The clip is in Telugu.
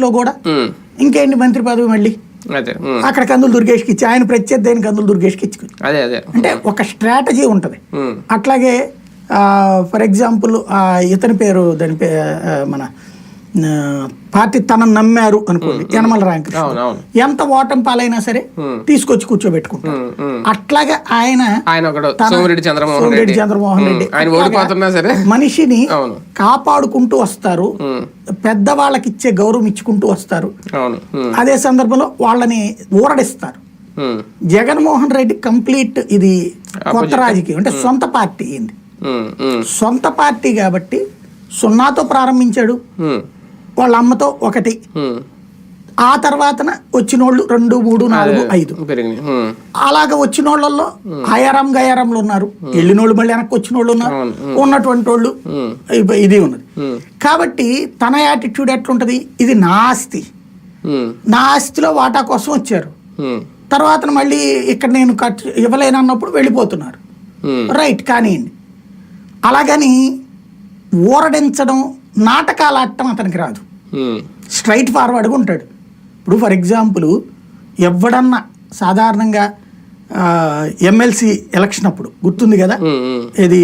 లో కూడా ఇంకేంటి మంత్రి పదవి మళ్ళీ? అక్కడ కందులు దుర్గేష్కి ఇచ్చి ఆయన ప్రత్యర్థి కందులు దుర్గేష్కి ఇచ్చుకుంది అంటే ఒక స్ట్రాటజీ ఉంటుంది. అట్లాగే ఫర్ ఎగ్జాంపుల్ ఇతని పేరు దాని మన పార్టీ తనను నమ్మారు అనుకోండి యనమల రామకృష్ణ ఎంత ఓటమి పాలైనా సరే తీసుకొచ్చి కూర్చోబెట్టుకుంటారు. అట్లాగే ఆయన సోమిరెడ్డి చంద్రమోహన్ రెడ్డి. చంద్రమోహన్ రెడ్డి. మనిషిని కాపాడుకుంటూ వస్తారు. పెద్దవాళ్ళకి ఇచ్చే గౌరవం ఇచ్చుకుంటూ వస్తారు. అదే సందర్భంలో వాళ్ళని ఊరడిస్తారు. జగన్మోహన్ రెడ్డి కంప్లీట్ ఇది కొత్త రాజకీయం. అంటే సొంత పార్టీ ఉమ్, సొంత పార్టీ కాబట్టి సున్నాతో ప్రారంభించాడు. వాళ్ళ అమ్మతో ఒకటి. ఆ తర్వాతన వచ్చినోళ్ళు రెండు మూడు నాలుగు ఐదు. అలాగ వచ్చిన వాళ్ళల్లో హయారాం గయారాంలు ఉన్నారు. వెళ్ళినోళ్ళు మళ్ళీ వెనక్కి వచ్చిన వాళ్ళు ఉన్నారు ఉన్నటువంటి వాళ్ళు ఇది ఉన్నది. కాబట్టి తన యాటిట్యూడ్ ఎట్లుంటది? ఇది నా ఆస్తి. నా ఆస్తిలో వాటా కోసం వచ్చారు. తర్వాత మళ్ళీ ఇక్కడ నేను కట్ ఇవ్వలేను అన్నప్పుడు వెళ్ళిపోతున్నారు రైట్ కానివ్వండి అలాగని ఊరడించడం నాటకాలు ఆడటం అతనికి రాదు. స్ట్రైట్ ఫార్వర్డ్గా ఉంటాడు ఇప్పుడు ఫర్ ఎగ్జాంపుల్ ఎవడన్నా సాధారణంగా ఎమ్మెల్సీ ఎలక్షన్ అప్పుడు గుర్తుంది కదా. ఇది